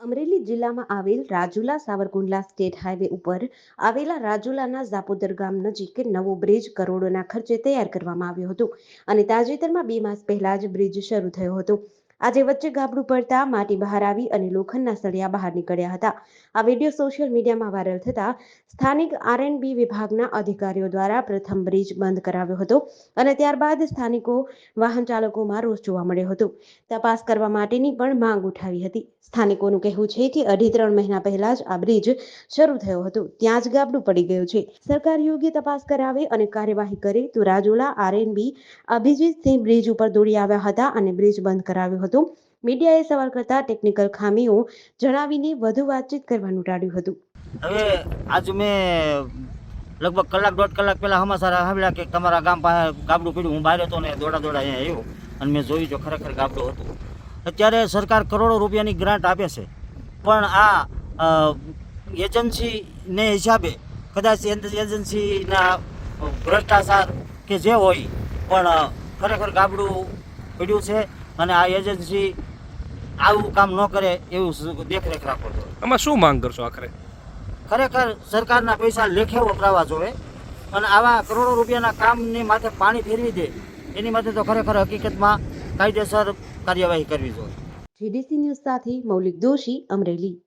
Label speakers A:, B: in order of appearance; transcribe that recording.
A: અમરેલી જિલ્લામાં આવેલ Rajula Savarkundla state highway ઉપર આવેલા રાજુલાના ઝાપોદર ગામ નજીક નવો બ્રિજ કરોડોના ખર્ચે તૈયાર કરવામાં આવ્યો હતો. અને તાજેતરમાં બે માસ પહેલા જ બ્રિજ શરૂ થયો હતો. આજે વચ્ચે ગાબડું પડતા માટી બહાર આવી અને લોખંડના સળિયા બહાર નીકળ્યા હતા. આ વીડિયો સોશિયલ મીડિયામાં વાયરલ થતા સ્થાનિક આરએનબી વિભાગના અધિકારીઓ દ્વારા પ્રથમ બ્રિજ બંધ કરાવ્યો હતો અને ત્યારબાદ સ્થાનિકો વાહન ચાલકોમાં રોષ જોવા મળ્યો હતો. તપાસ કરવા માટેની પણ માંગ ઉઠાવી હતી. સ્થાનિકોનું કહેવું છે કે અઢી ત્રણ મહિના પહેલા જ આ બ્રિજ શરૂ થયો હતો. ત્યાં જ ગાબડું પડી ગયું છે. સરકાર યોગ્ય તપાસ કરાવે અને કાર્યવાહી કરે તો રાજુલા આરએનબી અભિજીતસિંહ બ્રિજ ઉપર દોડી આવ્યા હતા અને બ્રિજ બંધ કરાવ્યો હતો. મીડિયાએ સવાલ કરતા ટેકનિકલ ખામીઓ જણાવીને વધુ વાતચીત કરવાનું ટાળ્યું હતું.
B: હવે આજ મેં લગભગ કલાક દોઢ કલાક પહેલાં સમાચાર આવ્યા કે તમારા ગામ પાસે ગાબડું પીડ્યું હું બહાર હતો ને દોડા દોડા અહીંયા આવ્યો અને મેં જોયું જો ખરેખર ગાબડું હતું. અત્યારે સરકાર કરોડો રૂપિયાની ગ્રાન્ટ આપે છે. પણ આ એજન્સીને હિસાબે કદાચ એજન્સીના ભ્રષ્ટાચાર કે જે હોય, પણ ખરેખર ગાબડું પડ્યું છે. અને આ એજન્સી આવું કામ ન કરે એવું દેખરેખ રાખો છો.
C: આમાં શું માંગ કરશો આખરે?
B: ખરેખર સરકારના પૈસા લેખે વપરાવા જોઈએ અને આવા કરોડો રૂપિયાના કામની માથે પાણી ફેરવી દે એની માટે તો ખરેખર હકીકતમાં કાયદેસર કાર્યવાહી કરવી જોઈએ.
A: જીડીસી ન્યૂઝ સાથે મૌલિક દોશી અમરેલી.